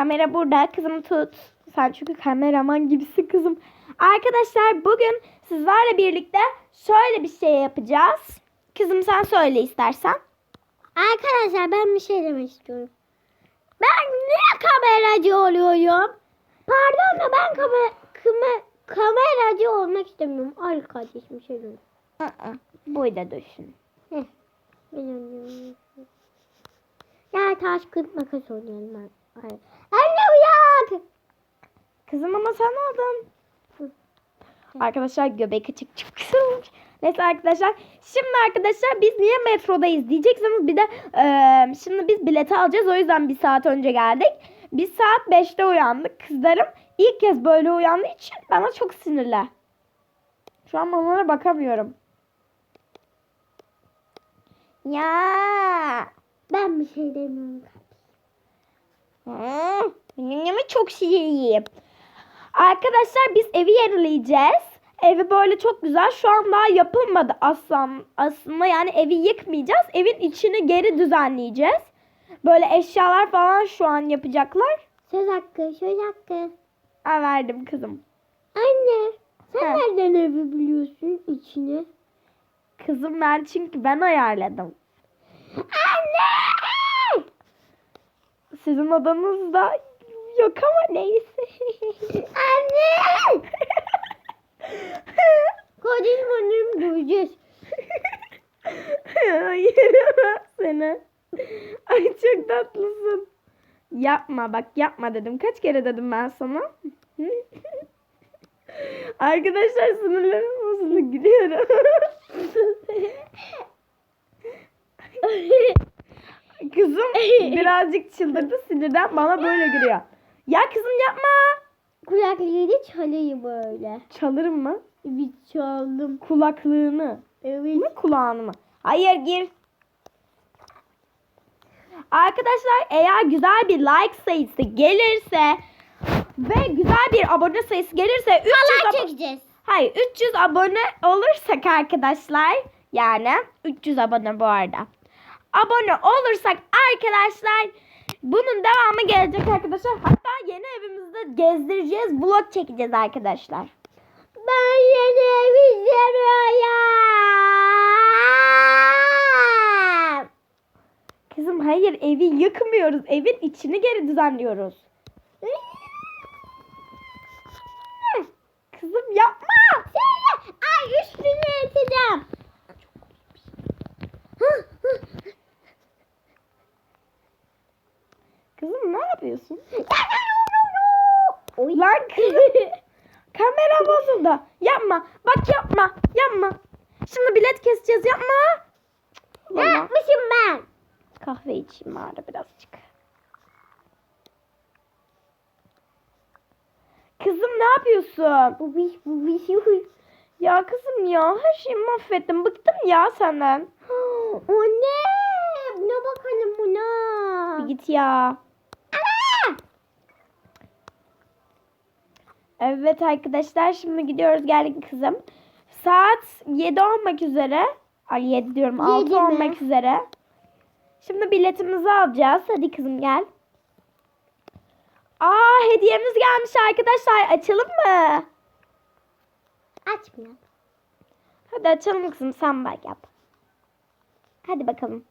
Kamera burada. Kızım tut. Sen çünkü kameraman gibisin kızım. Arkadaşlar bugün sizlerle birlikte şöyle bir şey yapacağız. Kızım sen söyle istersen. Arkadaşlar ben bir şey demek istiyorum. Ben niye kameracı oluyorum? Pardon da ben kamer kame- kameracı olmak istemiyorum. Al kardeşim şey diyorum. Burada düşün. Bilmiyorum. Ya taş kırık makas oynayalım. Hayır. Anne uyan! Kızım ama sen aldın. Arkadaşlar göbek açık çok güzel. Neyse arkadaşlar. Şimdi arkadaşlar biz niye metrodayız diyeceksiniz. Bir de eee, şimdi biz bileti alacağız. O yüzden bir saat önce geldik. Biz saat 5'te uyandık. Kızlarım ilk kez böyle uyandığı için bana çok sinirli. Şu an onlara bakamıyorum. Ya. Ben bir şey demiyorum. Hmm, benim çok şiirliyim. Arkadaşlar biz evi yenileyeceğiz. Evi böyle çok güzel. Şu an daha yapılmadı aslında. Aslında yani evi yıkmayacağız. Evin içini geri düzenleyeceğiz. Böyle eşyalar falan şu an yapacaklar. Söz hakkı, söz hakkı. Ha, verdim kızım. Anne, sen He. nereden evi biliyorsun içine? Kızım ben çünkü ben ayarladım. Anne! Sizin odanızda yok ama neyse. Anne! Kardeşim annem duyacağız. Hayır seni. Ay çok tatlısın. Yapma bak yapma dedim. Kaç kere dedim ben sana. Arkadaşlar sinirlerim bozuldu gülüyorum. Kızım birazcık çıldırdı sinirden bana böyle gülüyor. Ya kızım yapma. Kulaklığı çalayım böyle. Çalırım mı? Bir çaldım. Kulaklığını. Evet. mı kulağını mı? Hayır gir. Arkadaşlar eğer güzel bir like sayısı gelirse ve güzel bir abone sayısı gelirse 300 Halay abo- çekeceğiz. Hayır 300 abone olursak arkadaşlar yani 300 abone bu arada. Abone olursak arkadaşlar bunun devamı gelecek arkadaşlar. Hatta yeni evimizde gezdireceğiz. Vlog çekeceğiz arkadaşlar. Ben yeni evi seviyorum. Kızım hayır evi yıkmıyoruz. Evin içini geri düzenliyoruz. Kızım yapma. Ay üstünü eteceğim. Kızım ne yapıyorsun? Lan kızım. Kamera bozuldu. Yapma. Bak yapma. Yapma. Şimdi bilet keseceğiz. Yapma. ne Vallahi yapmışım ben? kahve içeyim bari birazcık. Kızım ne yapıyorsun? Bu bir bu bir şey. Ya kızım ya her şeyi mahvettim. Bıktım ya senden. O ne? Buna bakalım buna. Bir git ya. Evet arkadaşlar şimdi gidiyoruz geldik kızım. Saat 7 olmak üzere. Ay 7 diyorum 6 Yedi mi? olmak üzere. Şimdi biletimizi alacağız. Hadi kızım gel. Aa hediyemiz gelmiş arkadaşlar. Açalım mı? Açmıyor. Hadi açalım kızım sen bak yap. Hadi bakalım.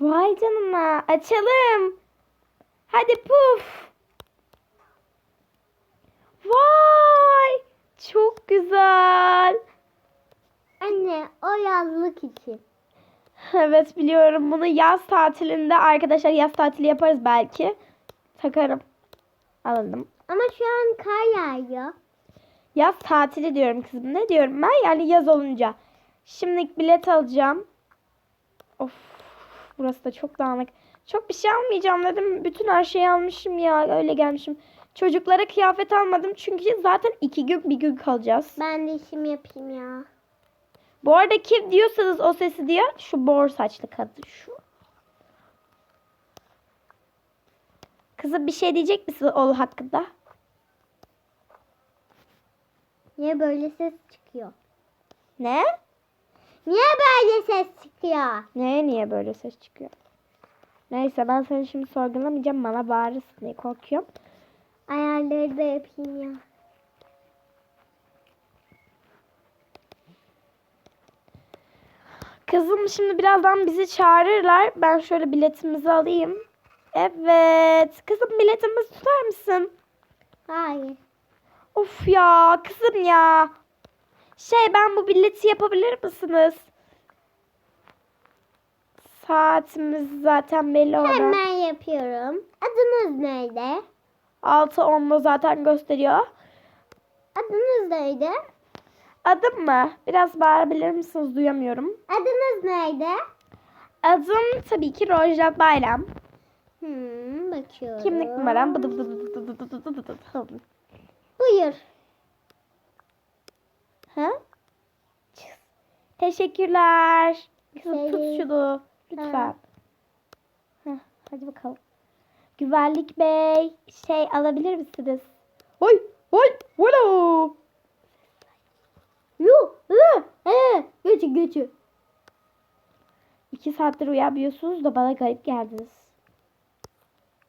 Vay canına açalım. Hadi puf. Vay çok güzel. Anne o yazlık için. Evet biliyorum bunu yaz tatilinde arkadaşlar yaz tatili yaparız belki. Takarım. Alındım. Ama şu an kar yağıyor. Yaz tatili diyorum kızım. Ne diyorum ben? Yani yaz olunca. Şimdi bilet alacağım. Of. Burası da çok dağınık. Çok bir şey almayacağım dedim. Bütün her şeyi almışım ya. Öyle gelmişim. Çocuklara kıyafet almadım. Çünkü zaten iki gün bir gün kalacağız. Ben de işimi yapayım ya. Bu arada kim diyorsanız o sesi diye şu bor saçlı kadın şu. Kızım bir şey diyecek misin oğlu hakkında? Niye böyle ses çıkıyor? Ne? Niye böyle ses çıkıyor? Neye niye böyle ses çıkıyor? Neyse ben seni şimdi sorgulamayacağım. Bana bağırırsın diye korkuyorum. Ayarları da yapayım ya. Kızım şimdi birazdan bizi çağırırlar. Ben şöyle biletimizi alayım. Evet. Kızım biletimizi tutar mısın? Hayır. Of ya kızım ya. Şey ben bu bileti yapabilir misiniz? Saatimiz zaten belli orada. Hemen yapıyorum. Adınız neydi? 6.10'da zaten gösteriyor. Adınız neydi? Adım mı? Biraz bağırabilir misiniz? Duyamıyorum. Adınız neydi? Adım tabii ki Rojda Bayram. Hmm, bakıyorum. Kimlik numaram. Bıdı Teşekkürler. Kızım tut şunu. Lütfen. Ha. Heh, hadi bakalım. Güvenlik bey şey alabilir misiniz? Oy oy oy Yuh. Hı. He. Geçin geçin. İki saattir uyuyamıyorsunuz da bana garip geldiniz.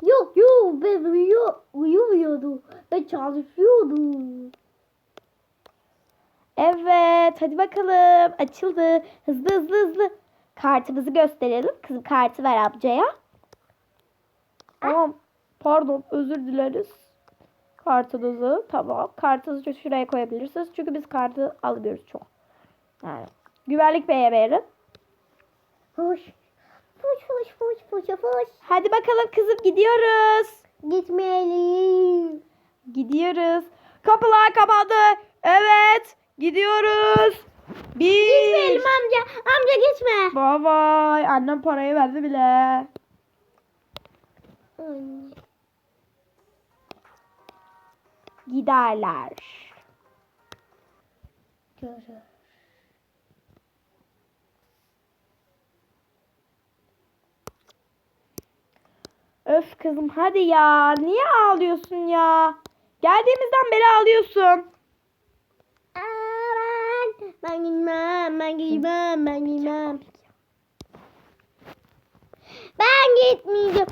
Yok yok ben uyu, uyumuyordum. Ben çalışıyordum. Evet hadi bakalım açıldı. Hızlı hızlı hızlı. Kartımızı gösterelim. Kızım kartı ver amcaya. Tamam. Pardon özür dileriz. Kartınızı tamam. Kartınızı şuraya koyabilirsiniz. Çünkü biz kartı alıyoruz çok. Yani. Güvenlik beye verin. Hoş. Hoş hoş hoş hoş hoş. Hadi bakalım kızım gidiyoruz. Gitmeyelim. Gidiyoruz. Kapılar kapandı. Gidiyoruz. Bir. Gitmeyelim amca. Amca gitme. Bye bye. Annem parayı verdi bile. Giderler. Görür. Öf kızım hadi ya. Niye ağlıyorsun ya? Geldiğimizden beri ağlıyorsun. Aa, ben, gitmem, ben gitmem, ben gitmem. Ben gitmeyeceğim.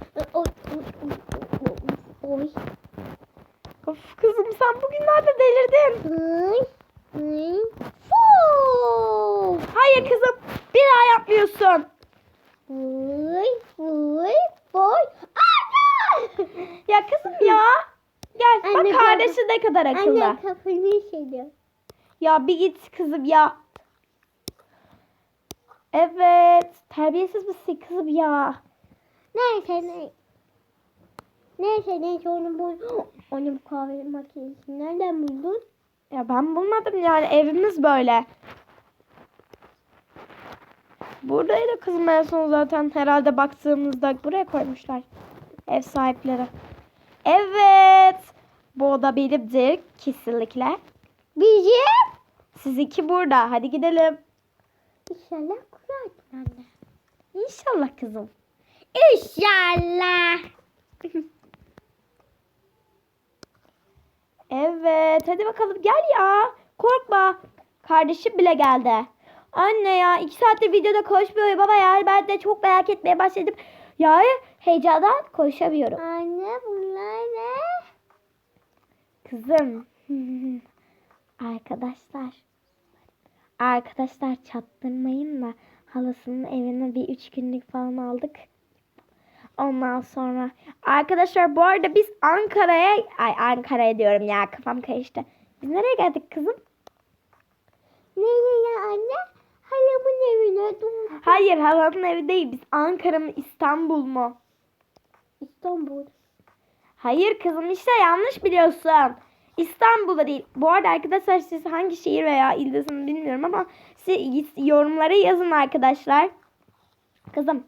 Oy. Of kızım sen bugünlerde delirdin. Oy, oy. Hayır kızım. Bir daha yapmıyorsun. Oy, oy, oy. Anne! Ya kızım ya. Gel Anne, bak kardeşi ne kadar akıllı. Anne kafanı işediyor. Ya bir git kızım ya. Evet. Terbiyesiz misin kızım ya? Neyse ne. Neyse neyse onu bul. Onu bu kahve makinesini nereden buldun? Ya ben bulmadım yani evimiz böyle. Buradaydı kızım en son zaten herhalde baktığımızda buraya koymuşlar. Ev sahipleri. Evet. Bu oda benimdir kesinlikle. Bizim. Sizinki burada. Hadi gidelim. İnşallah kurarsın anne. İnşallah kızım. İnşallah. Evet. Hadi bakalım gel ya. Korkma. Kardeşim bile geldi. Anne ya iki saattir videoda koşmuyor baba ya. Ben de çok merak etmeye başladım. Ya heyecandan koşamıyorum. Anne bunlar ne? Kızım. Arkadaşlar. Arkadaşlar çattırmayın da halasının evine bir üç günlük falan aldık. Ondan sonra arkadaşlar bu arada biz Ankara'ya ay Ankara'ya diyorum ya kafam karıştı. Biz nereye geldik kızım? Nereye ya anne? Halamın evine dur. Hayır halanın evi değil. Biz Ankara mı İstanbul mu? İstanbul. Hayır kızım işte yanlış biliyorsun. İstanbul'da değil. Bu arada arkadaşlar siz hangi şehir veya ildesiniz bilmiyorum ama siz yorumlara yazın arkadaşlar. Kızım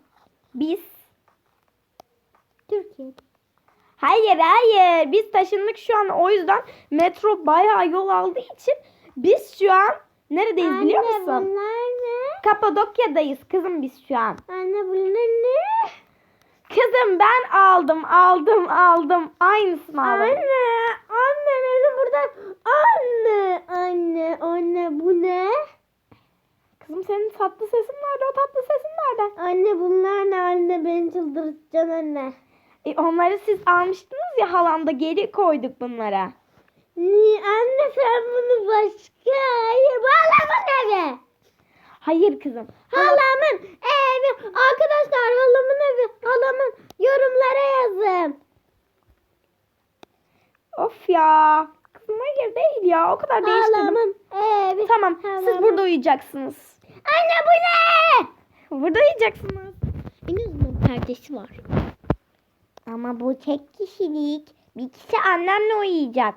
biz Türkiye. hayır hayır biz taşındık şu an o yüzden metro bayağı yol aldığı için biz şu an neredeyiz biliyor Anne musun? bunlar ne? Kapadokya'dayız kızım biz şu an. Anne bunlar ne? Kızım ben aldım aldım aldım aynısını aldım. Anne. Anne, anne, anne bu ne? Kızım senin tatlı sesin nerede? O tatlı sesin nerede? Anne bunlar ne anne beni çıldırtacaksın anne. E, onları siz almıştınız ya halanda geri koyduk bunlara. Niye anne sen bunu başka hayır halamın evi. Hayır kızım. Halamın evi. Arkadaşlar halamın evi. Halamın yorumlara yazın. Of ya. Değil ya. O kadar değiştirdim. Halamın evi. Tamam siz Halamın- burada uyuyacaksınız. Anne bu ne? Burada uyuyacaksınız. En azından perdesi var. Ama bu tek kişilik. Bir kişi annemle uyuyacak.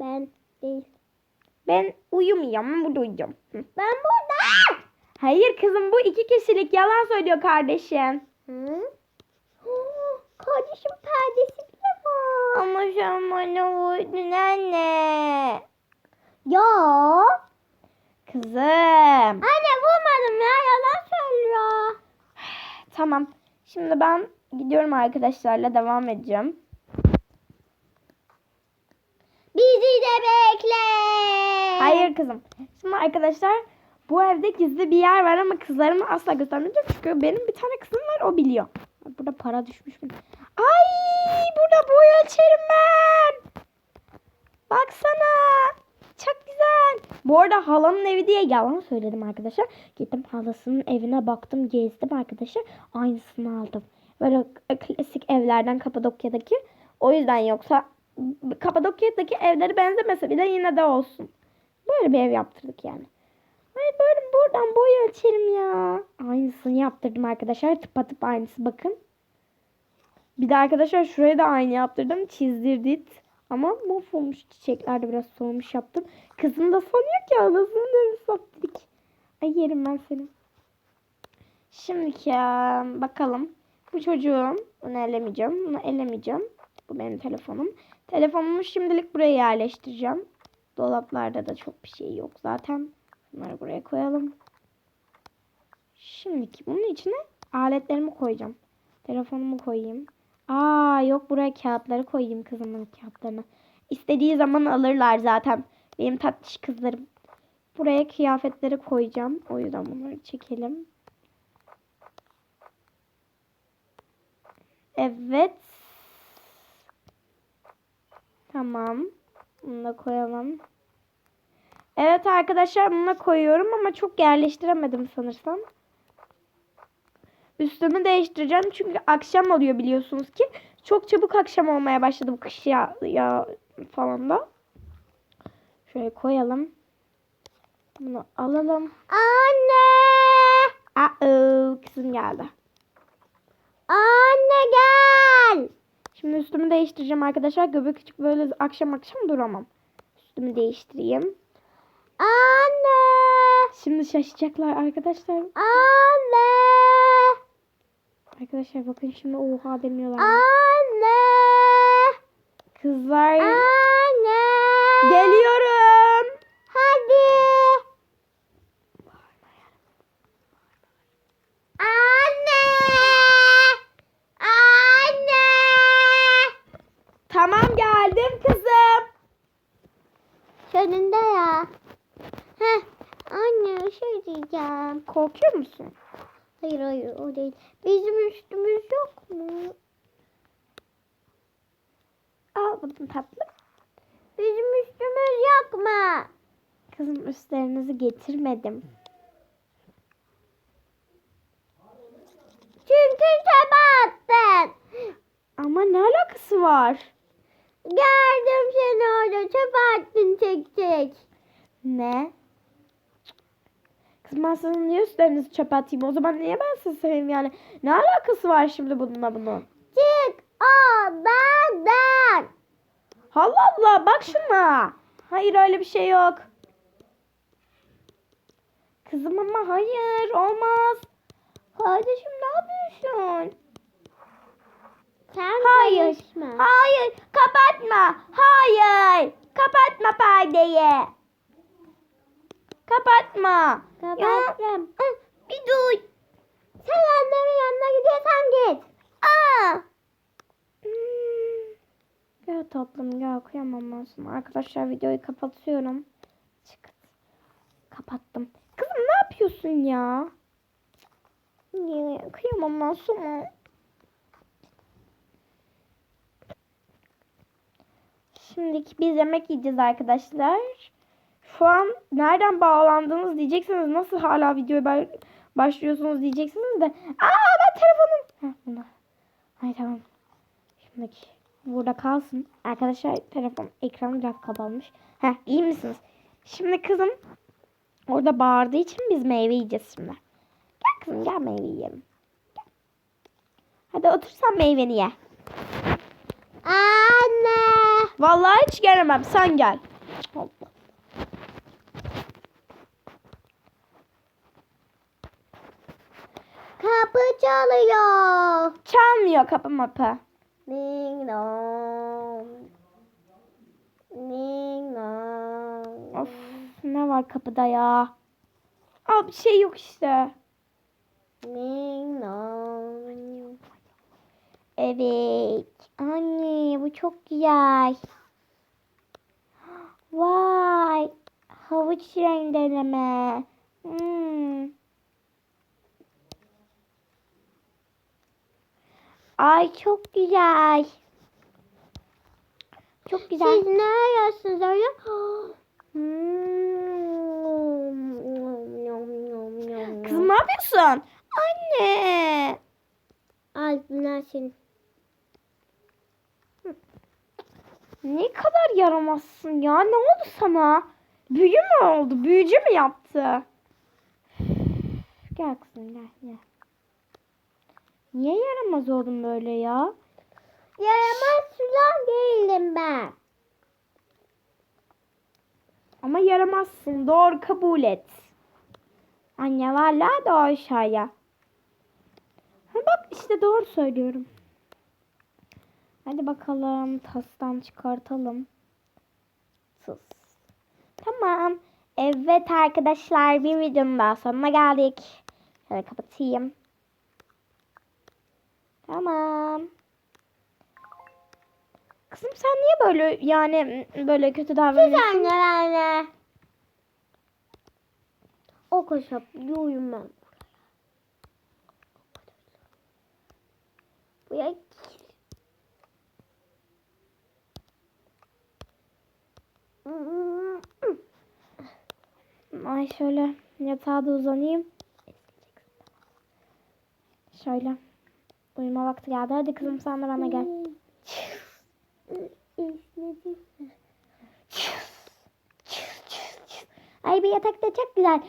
Ben değil. Ben uyumayacağım. Ben burada uyuyacağım. Ben burada. Hayır kızım bu iki kişilik. Yalan söylüyor kardeşin. Hı? Kardeşim perdesi. Ama sen bana vurdun anne. Ya. Kızım. Anne vurmadım ya yalan söylüyor. Tamam. Şimdi ben gidiyorum arkadaşlarla devam edeceğim. Bizi de bekle. Hayır kızım. Şimdi arkadaşlar bu evde gizli bir yer var ama kızlarıma asla göstermeyeceğim. Çünkü benim bir tane kızım var o biliyor. Burada para düşmüş mü? Ay burada boy ölçerim ben. Baksana. Çok güzel. Bu arada halanın evi diye yalan söyledim arkadaşlar. Gittim halasının evine baktım gezdim arkadaşlar. Aynısını aldım. Böyle klasik evlerden Kapadokya'daki. O yüzden yoksa Kapadokya'daki evleri benzemese bile yine de olsun. Böyle bir ev yaptırdık yani. Ay böyle buradan boy ölçerim ya. Aynısını yaptırdım arkadaşlar. Tıpatıp aynısı bakın. Bir de arkadaşlar şuraya da aynı yaptırdım. Çizdirdik. Ama mahvolmuş çiçekler de biraz solmuş yaptım. Kızım da sanıyor ki anasını da sattık. Ay yerim ben seni. Şimdiki ya, bakalım. Bu çocuğum. Bunu elemeyeceğim. Bunu elemeyeceğim. Bu benim telefonum. Telefonumu şimdilik buraya yerleştireceğim. Dolaplarda da çok bir şey yok zaten. Bunları buraya koyalım. Şimdiki bunun içine aletlerimi koyacağım. Telefonumu koyayım. Aa yok buraya kağıtları koyayım kızımın kağıtlarını. İstediği zaman alırlar zaten. Benim tatlış kızlarım. Buraya kıyafetleri koyacağım. O yüzden bunları çekelim. Evet. Tamam. Bunu da koyalım. Evet arkadaşlar bunu da koyuyorum ama çok yerleştiremedim sanırsam. Üstümü değiştireceğim çünkü akşam oluyor biliyorsunuz ki. Çok çabuk akşam olmaya başladı bu kış ya, ya falan da. Şöyle koyalım. Bunu alalım. Anne. Aa, kızım geldi. Anne gel. Şimdi üstümü değiştireceğim arkadaşlar. Göbek küçük böyle akşam akşam duramam. Üstümü değiştireyim. Anne. Şimdi şaşacaklar arkadaşlar. Anne. Arkadaşlar bakın şimdi oha demiyorlar. Anne. Kızlar Anne. geliyorum. Hadi. Anne. Anne. Tamam geldim kızım. Sonunda ya. Heh. Anne bir şey diyeceğim. Korkuyor musun? Hayır hayır o değil. Bizim üstümüz yok mu? Al bunu tatlı. Bizim üstümüz yok mu? Kızım üstlerinizi getirmedim. Çünkü çöpe attın. Ama ne alakası var? Gördüm seni orada çöpe attın tek tek. Ne? Kızım ben sizin niye üstlerinizi çöpe atayım? O zaman niye ben sizi seveyim yani? Ne alakası var şimdi bununla bunun? Çık odadan. Allah Allah bak şuna. Hayır öyle bir şey yok. Kızım ama hayır olmaz. Kardeşim ne yapıyorsun? Sen Hayır. karışma. Hayır kapatma. Hayır. Kapatma perdeyi. Kapatma. Kapattım. Ya, bir dur. Sen annemin yanına gidiyorsan git. Aa. Gel tatlım gel kıyamam sana. Arkadaşlar videoyu kapatıyorum. Çık. Kapattım. Kızım ne yapıyorsun ya? Niye? Kıyamam masuma. Şimdiki biz yemek yiyeceğiz arkadaşlar. Şu an nereden bağlandınız diyeceksiniz. Nasıl hala videoya ba- başlıyorsunuz diyeceksiniz de. Aa ben telefonum. Heh, bunda. Ay tamam. Şimdiki burada kalsın. Arkadaşlar telefon ekranı biraz kapanmış. Heh iyi misiniz? Şimdi kızım orada bağırdığı için biz meyve yiyeceğiz şimdi. Gel kızım gel meyve yiyelim. Gel. Hadi otur sen meyveni ye. Anne. Vallahi hiç gelemem sen gel. Allah. Kapı çalıyor. Çalmıyor kapı mapı. Ding dong. Ding dong. Of ne var kapıda ya? Aa bir şey yok işte. Ding dong. Evet. Anne bu çok güzel. Vay. Havuç rendeleme. Hmm. Ay çok güzel. Çok güzel. Siz ne arıyorsunuz öyle? Kızım ne yapıyorsun? Anne. Al bunlar senin. Ne kadar yaramazsın ya. Ne oldu sana? Büyü mü oldu? Büyücü mü yaptı? Gel kızım gel gel. Niye yaramaz oldun böyle ya? Yaramaz falan değilim ben. Ama yaramazsın. Doğru kabul et. Anne valla da aşağıya. Ha bak işte doğru söylüyorum. Hadi bakalım tastan çıkartalım. Sus. Tamam. Evet arkadaşlar bir videonun daha sonuna geldik. Şöyle kapatayım. Tamam. Kızım sen niye böyle yani böyle kötü Siz davranıyorsun? anne anne. O koşup uyumam. Buraya Ay şöyle yatağa da uzanayım. Şöyle. Uyuma vakti geldi. Hadi kızım sen de bana gel. Ay bir yatakta çok güzel.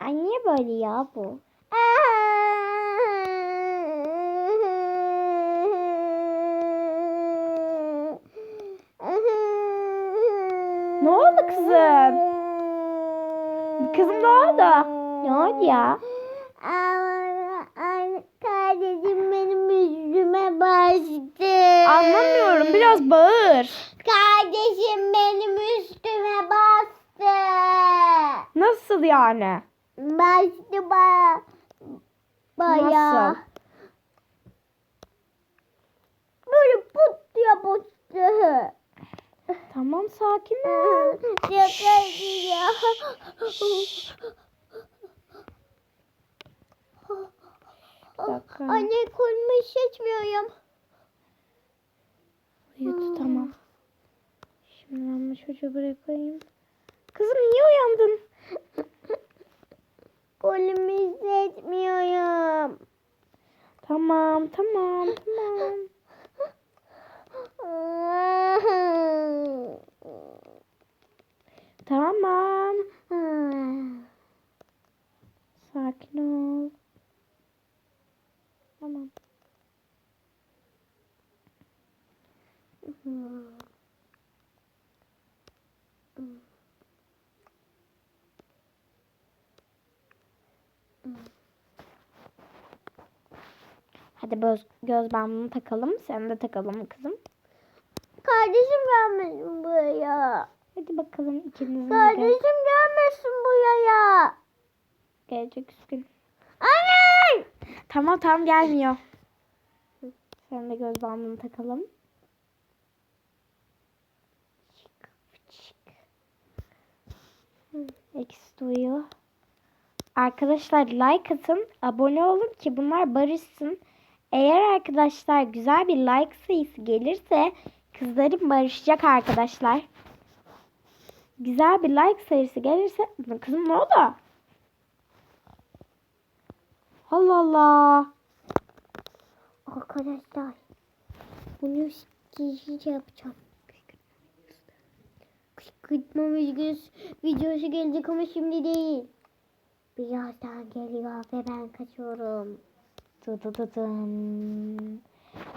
Ay niye böyle ya bu? Ne oldu kızım? Kızım ne oldu? Ne oldu ya? Kardeşim benim üstüme bastı. Anlamıyorum. Biraz bağır. Kardeşim benim üstüme bastı. Nasıl yani? Bastı baya. Baya. Nasıl? Böyle put diye bastı. Tamam sakin ol. Dakika. Anne kolumu hissetmiyorum. Uyudu tamam. Şimdi ben bu çocuğu buraya koyayım. Kızım niye uyandın? Kolumu hissetmiyorum. Tamam tamam tamam. Tamam. Sakin ol. Tamam. Hadi göz, göz bandını takalım. Sen de takalım kızım. Kardeşim gelmesin buraya. Hadi bakalım ikinizin de Kardeşim gelmesin buraya. gelecek üstün. Anne! Tamam tamam gelmiyor. Sen de göz bandını takalım. Eksi duyuyor. Arkadaşlar like atın, abone olun ki bunlar barışsın. Eğer arkadaşlar güzel bir like sayısı gelirse kızlarım barışacak arkadaşlar. Güzel bir like sayısı gelirse... Kızım ne oldu? Allah Allah. Arkadaşlar bunu gizlice yapacağım. Kışkırtma videosu, gelecek ama şimdi değil. Birazdan geliyor ve ben kaçıyorum. Dı dı dı dın.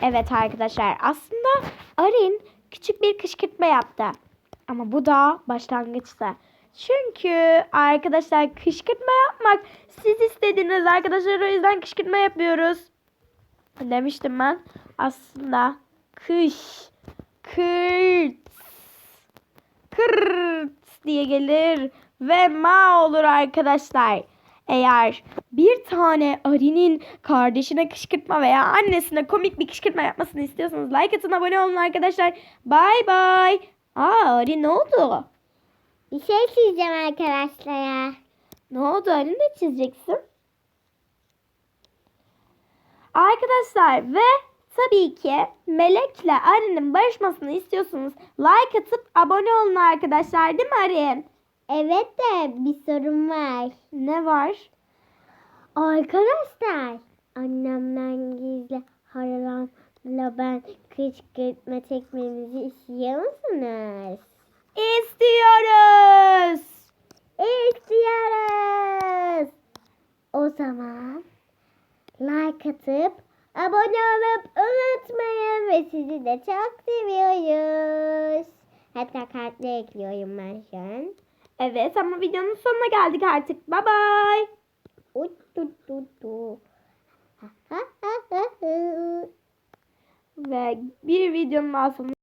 Evet arkadaşlar aslında Arin küçük bir kışkırtma yaptı. Ama bu da başlangıçtı. Çünkü arkadaşlar kışkırtma yapmak siz istediniz arkadaşlar o yüzden kışkırtma yapıyoruz. Demiştim ben. Aslında kış kırt kırt diye gelir ve ma olur arkadaşlar. Eğer bir tane Ari'nin kardeşine kışkırtma veya annesine komik bir kışkırtma yapmasını istiyorsanız like atın abone olun arkadaşlar. Bye bye. Aa Ari ne oldu? Bir şey çizeceğim arkadaşlar. Ne oldu Ali ne çizeceksin? Arkadaşlar ve tabii ki Melek'le Ari'nin barışmasını istiyorsanız like atıp abone olun arkadaşlar değil mi Ari? Evet de bir sorun var. Ne var? Arkadaşlar annemden gizli haralamla ben kışkırtma çekmemizi istiyor musunuz? İstiyoruz. İstiyoruz. O zaman like atıp abone olup unutmayın ve sizi de çok seviyoruz. Hatta kartla ekliyorum ben şu an. Evet ama videonun sonuna geldik artık. Bye bye. Ve bir videonun daha sonuna